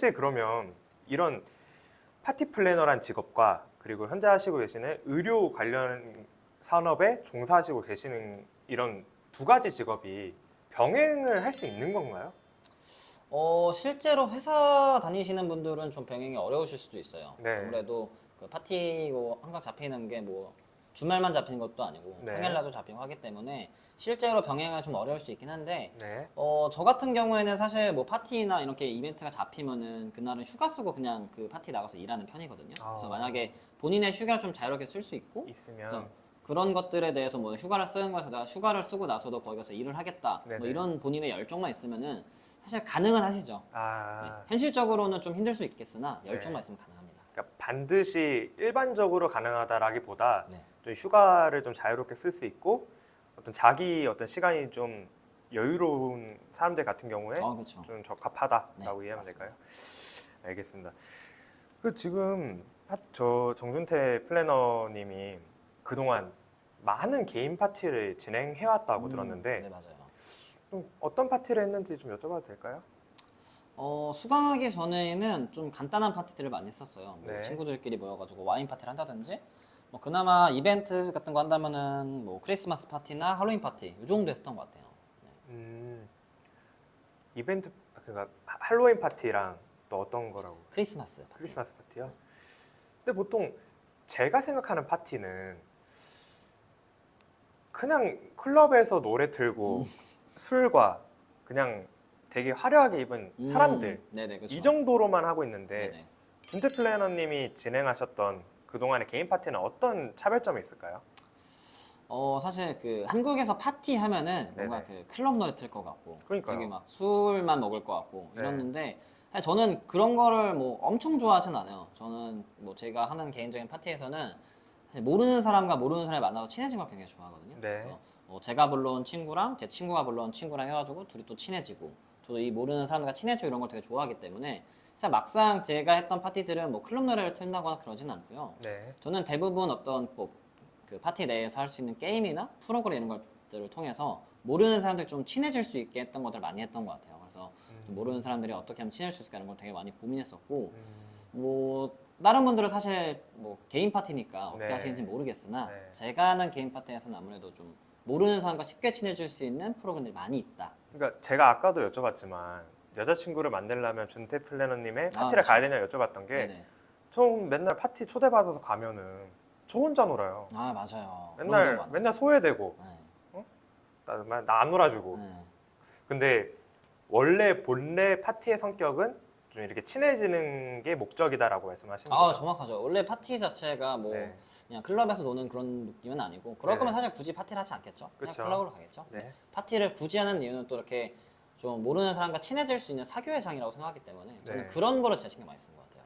혹시 그러면 이런 파티 플래너란 직업과 그리고 현재 하시고 계시는 의료 관련 산업에 종사하시고 계시는 이런 두 가지 직업이 병행을 할 수 있는 건가요? 어, 실제로 회사 다니시는 분들은 좀 병행이 어려우실 수도 있어요. 네. 아무래도 그 파티고 항상 잡히는 게 뭐 주말만 잡히는 것도 아니고 네. 평일날도 잡히고 하기 때문에 실제로 병행은 좀 어려울 수 있긴 한데 네. 어, 저 같은 경우에는 사실 뭐 파티나 이렇게 이벤트가 잡히면은 그날은 휴가 쓰고 그냥 그 파티 나가서 일하는 편이거든요. 그래서 아. 만약에 본인의 휴가를 좀 자유롭게 쓸 수 있고 있으면 그래서 그런 것들에 대해서 뭐 휴가를 쓰는 거에서 내가 휴가를 쓰고 나서도 거기 가서 일을 하겠다. 네네. 뭐 이런 본인의 열정만 있으면은 사실 가능은 하시죠. 네. 아, 현실적으로는 좀 힘들 수 있겠으나 열정만 있으면 가능합니다. 그러니까 반드시 일반적으로 가능하다라기보다 네. 좀 휴가를 좀 자유롭게 쓸 수 있고 어떤 자기 어떤 시간이 좀 여유로운 사람들 같은 경우에 어, 그렇죠. 좀 적합하다라고 네, 이해하면 맞습니다. 될까요? 알겠습니다. 그 지금 하- 저 정준태 플래너님이 그동안 많은 개인 파티를 진행해 왔다고 음, 들었는데 네 맞아요. 좀 어떤 파티를 했는지 좀 여쭤봐도 될까요? 어, 수강하기 전에는 좀 간단한 파티들을 많이 했었어요. 뭐 네. 친구들끼리 모여가지고 와인 파티를 한다든지, 뭐 그나마 이벤트 같은 거 한다면은 뭐 크리스마스 파티나 할로윈 파티 이 정도 했었던 것 같아요. 음, 이벤트 그러니까 하- 할로윈 파티랑 또 어떤 거라고? 크리스마스 파티. 크리스마스 파티요? 근데 보통 제가 생각하는 파티는 그냥 클럽에서 노래 틀고 술과 그냥 되게 화려하게 입은 음, 사람들 네네 그렇죠. 이 정도로만 하고 있는데 네네. 준태 플래너님이 진행하셨던 그동안의 개인 파티는 어떤 차별점이 있을까요? 어 사실 그 한국에서 파티 하면은 뭔가. 그 클럽 노래 틀 것 같고 그러니까요. 되게 막 술만 먹을 것 같고 네. 이랬는데 사실 저는 그런 거를 뭐 엄청 좋아하진 않아요. 저는 뭐 제가 하는 개인적인 파티에서는 사실 모르는 사람과 모르는 사람이 만나서 친해진 걸 굉장히 좋아하거든요. 네. 그래서 뭐 제가 불러온 친구랑 제 친구가 불러온 친구랑 해가지고 둘이 또 친해지고 저도 이 모르는 사람들과 친해지고 이런 걸 되게 좋아하기 때문에 사실 막상 제가 했던 파티들은 뭐 클럽 노래를 틀다거나 그러진 않고요. 네. 저는 대부분 어떤 뭐 그 파티 내에서 할 수 있는 게임이나 프로그램 이런 것들을 통해서 모르는 사람들 좀 친해질 수 있게 했던 것들 많이 했던 것 같아요. 그래서 좀 모르는 사람들이 어떻게 하면 친해질 수 있을까 이런 걸 되게 많이 고민했었고 뭐 다른 분들은 사실 뭐 개인 파티니까 어떻게 네. 하시는지 모르겠으나 네. 제가 하는 개인 파티에서는 아무래도 좀 모르는 사람과 쉽게 친해질 수 있는 프로그램들이 많이 있다. 그러니까 제가 아까도 여쭤봤지만 여자친구를 만들려면 준태 플래너님의 아, 파티를 그렇죠. 가야 되냐 여쭤봤던 게 네네. 전 맨날 파티 초대받아서 가면은 저 혼자 놀아요. 아 맞아요. 그런 맨날 많아요. 맨날 소외되고 네. 나안 놀아주고. 네. 근데 원래 본래 파티의 성격은 좀 이렇게 친해지는 게 목적이다라고 말씀하신 아 거죠. 정확하죠. 원래 파티 자체가 뭐 네. 그냥 클럽에서 노는 그런 느낌은 아니고 그럴 네네. 거면 사실 굳이 파티를 하지 않겠죠. 그냥 그쵸. 클럽으로 가겠죠. 네. 파티를 굳이 하는 이유는 또 이렇게 좀 모르는 사람과 친해질 수 있는 사교의 장이라고 생각하기 때문에 저는 네. 그런 거를 제 신경 많이 쓴것 같아요.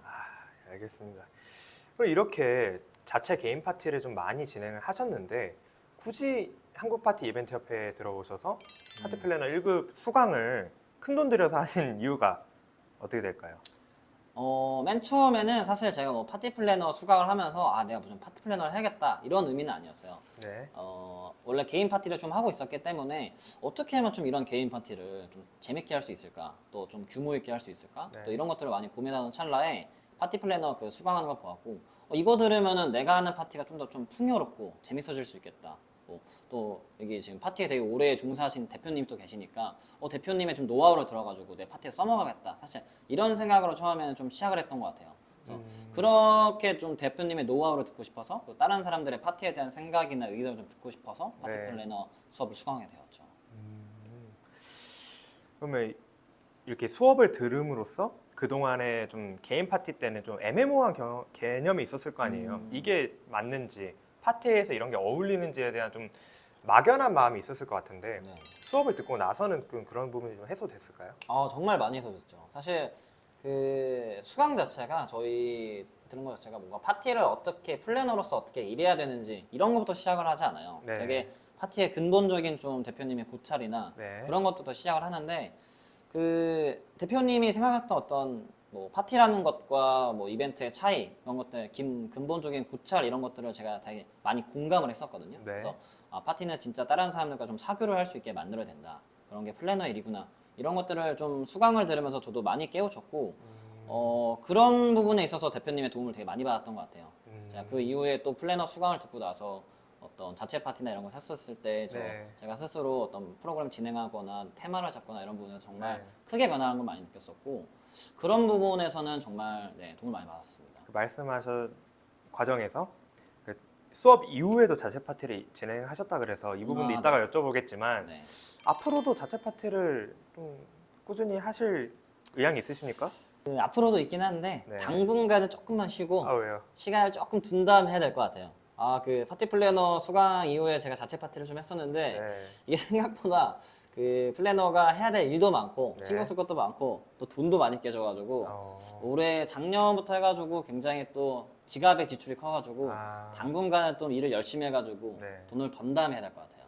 알겠습니다. 그럼 이렇게 자체 개인 파티를 좀 많이 진행을 하셨는데 굳이 한국 파티 이벤트 협회에 들어오셔서 파티 플래너 1급 수강을 큰 돈 들여서 하신 이유가 어떻게 될까요? 어, 맨 처음에는 사실 제가 뭐 파티 플래너 수강을 하면서 아 내가 무슨 파티 플래너를 해야겠다 이런 의미는 아니었어요. 네. 어, 원래 개인 파티를 좀 하고 있었기 때문에 어떻게 하면 좀 이런 개인 파티를 좀 재밌게 할 수 있을까? 또 좀 규모 있게 할 수 있을까? 네. 또 이런 것들을 많이 고민하는 찰나에 파티 플래너 그 수강하는 걸 보았고 어, 이거 들으면은 내가 하는 파티가 좀 더좀 풍요롭고 재밌어질 수 있겠다. 뭐, 또 여기 지금 파티에 되게 오래 종사하신 대표님 또 계시니까 어, 대표님의 좀 노하우를 들어가지고 내 파티에 써먹어야겠다. 사실 이런 생각으로 처음에는 좀 시작을 했던 것 같아요. 그래서 그렇게 좀 대표님의 노하우를 듣고 싶어서 또 다른 사람들의 파티에 대한 생각이나 의견을 좀 듣고 싶어서 파티 네. 플래너 수업을 수강하게 되었죠. 그러면 이렇게 수업을 들음으로써 그동안에 좀 개인 파티 때는 좀 애매모호한 겨- 개념이 있었을 거 아니에요. 음. 이게 맞는지 파티에서 이런 게 어울리는지에 대한 좀 막연한 마음이 있었을 것 같은데 네. 수업을 듣고 나서는 좀 그런 부분이 좀 해소됐을까요? 아 정말 많이 해서졌죠. 사실 그 수강 자체가 저희 들은 것 자체가 뭔가 파티를 어떻게 플래너로서 어떻게 일해야 되는지 이런 것부터 시작을 하지 않아요. 네. 되게 파티의 근본적인 좀 대표님의 고찰이나 네. 그런 것부터 시작을 하는데 그 대표님이 생각했던 어떤 뭐 파티라는 것과 뭐 이벤트의 차이 이런 것들 김 근본적인 고찰 이런 것들을 제가 되게 많이 공감을 했었거든요. 네. 그래서 아, 파티는 진짜 다른 사람들과 좀 사교를 할 수 있게 만들어야 된다. 그런 게 플래너 일이구나. 이런 것들을 좀 수강을 들으면서 저도 많이 깨우쳤고 어, 그런 부분에 있어서 대표님의 도움을 되게 많이 받았던 것 같아요. 음. 제가 그 이후에 또 플래너 수강을 듣고 나서 어떤 자체 파티나 이런 거 샀었을 때 저 네. 제가 스스로 어떤 프로그램 진행하거나 테마를 잡거나 이런 부분에서 정말 네. 크게 변화하는 걸 많이 느꼈었고 그런 부분에서는 정말 네, 도움을 많이 받았습니다. 그 말씀하신 과정에서 그 수업 이후에도 자체 파티를 진행하셨다 그래서 이 부분도 아, 이따가 여쭤보겠지만 네. 앞으로도 자체 파티를 좀 꾸준히 하실 의향이 있으십니까? 그 앞으로도 있긴 한데 네. 당분간은 조금만 쉬고 아? 시간을 조금 둔 다음에 해야 될 것 같아요. 아 그 파티 플래너 수강 이후에 제가 자체 파티를 좀 했었는데 네. 이게 생각보다 그 플래너가 해야 될 일도 많고 네. 신경 쓸 것도 많고 또 돈도 많이 깨져가지고 어, 올해 작년부터 해가지고 굉장히 또 지갑의 지출이 커가지고 아. 당분간은 또 일을 열심히 해가지고 네. 돈을 번 다음에 해야 될 것 같아요.